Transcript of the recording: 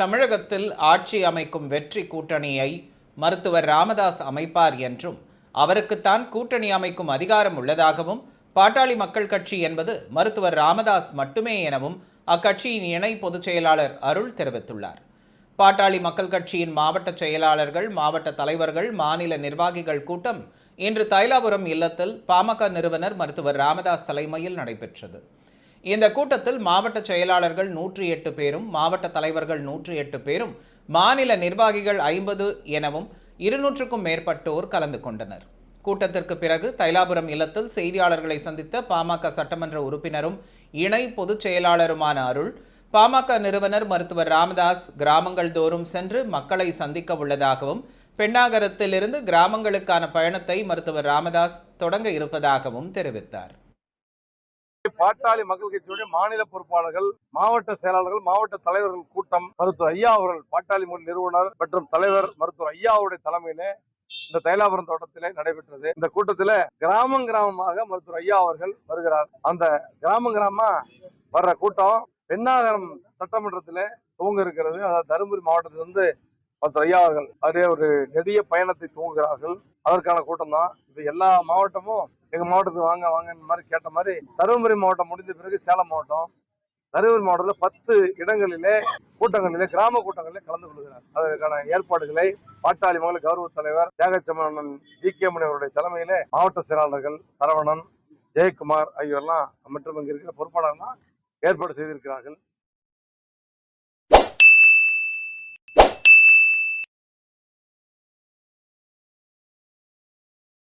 தமிழகத்தில் ஆட்சி அமைக்கும் வெற்றி கூட்டணியை மருத்துவர் ராமதாஸ் அமைப்பார் என்றும் அவருக்குத்தான் கூட்டணி அமைக்கும் அதிகாரம் உள்ளதாகவும் பாட்டாளி மக்கள் கட்சி என்பது மருத்துவர் ராமதாஸ் மட்டுமே எனவும் அக்கட்சியின் இணை பொதுச் செயலாளர் அருள் தெரிவித்துள்ளார். பாட்டாளி மக்கள் கட்சியின் மாவட்ட செயலாளர்கள் மாவட்ட தலைவர்கள் மாநில நிர்வாகிகள் கூட்டம் இன்று தைலாபுரம் இல்லத்தில் பாமக நிறுவனர் மருத்துவர் ராமதாஸ் தலைமையில் நடைபெற்றது. இந்த கூட்டத்தில் மாவட்ட செயலாளர்கள் நூற்றி எட்டு பேரும் மாவட்ட தலைவர்கள் நூற்றி எட்டு பேரும் மாநில நிர்வாகிகள் ஐம்பது எனவும் இருநூற்றுக்கும் மேற்பட்டோர் கலந்து கொண்டனர். கூட்டத்திற்கு பிறகு தைலாபுரம் இல்லத்தில் செய்தியாளர்களை சந்தித்த பாமக சட்டமன்ற உறுப்பினரும் இணை பொதுச் செயலாளருமான அருள் பாமக நிறுவனர் மருத்துவர் ராமதாஸ் கிராமங்கள் தோறும் சென்று மக்களை சந்திக்க உள்ளதாகவும் பெண்ணாகரத்திலிருந்து கிராமங்களுக்கான பயணத்தை மருத்துவர் ராமதாஸ் தொடங்க இருப்பதாகவும் தெரிவித்தார். பாட்டாளி மக்கள் கட்சியுடைய மாநில பொறுப்பாளர்கள் மாவட்ட செயலாளர்கள் மாவட்ட தலைவர்கள் கூட்டம் மருத்துவர் ஐயா அவர்கள் பாட்டாளி மொழி நிறுவனர் மற்றும் தலைவர் மருத்துவர் ஐயா அவருடைய தலைமையிலே இந்த தைலாபுரம் தோட்டத்திலே நடைபெற்றது. இந்த கூட்டத்தில கிராமம் கிராமமாக மருத்துவர் ஐயா அவர்கள் வருகிறார். அந்த கிராமம் கிராமமா வர்ற கூட்டம் பெண்ணாகரம் சட்டமன்றத்திலே துவங்க இருக்கிறது. அதாவது தருமபுரி மாவட்டத்திலிருந்து மற்ற ஐயா அவர்கள் அதே ஒரு நெடிய பயணத்தை துவங்குகிறார்கள். அதற்கான கூட்டம் தான். இது எல்லா மாவட்டமும் எங்க மாவட்டத்துக்கு வாங்க வாங்கன்னு மாதிரி கேட்ட மாதிரி தருமபுரி மாவட்டம் முடிந்த பிறகு சேலம் மாவட்டம். தருமபுரி மாவட்டத்தில் பத்து இடங்களிலே கூட்டங்களிலே கிராம கூட்டங்களிலே கலந்து கொள்கிறார். அதற்கான ஏற்பாடுகளை பாட்டாளி மகளிர் கௌரவ தலைவர் தியாகச்சமணன் ஜி. கே. மணி அவருடைய தலைமையிலே மாவட்ட செயலாளர்கள் சரவணன் ஜெயக்குமார் ஆகியோர்லாம் மற்றும் இங்க இருக்கிற பொறுப்பாளர்லாம் ஏற்பாடு செய்திருக்கிறார்கள்.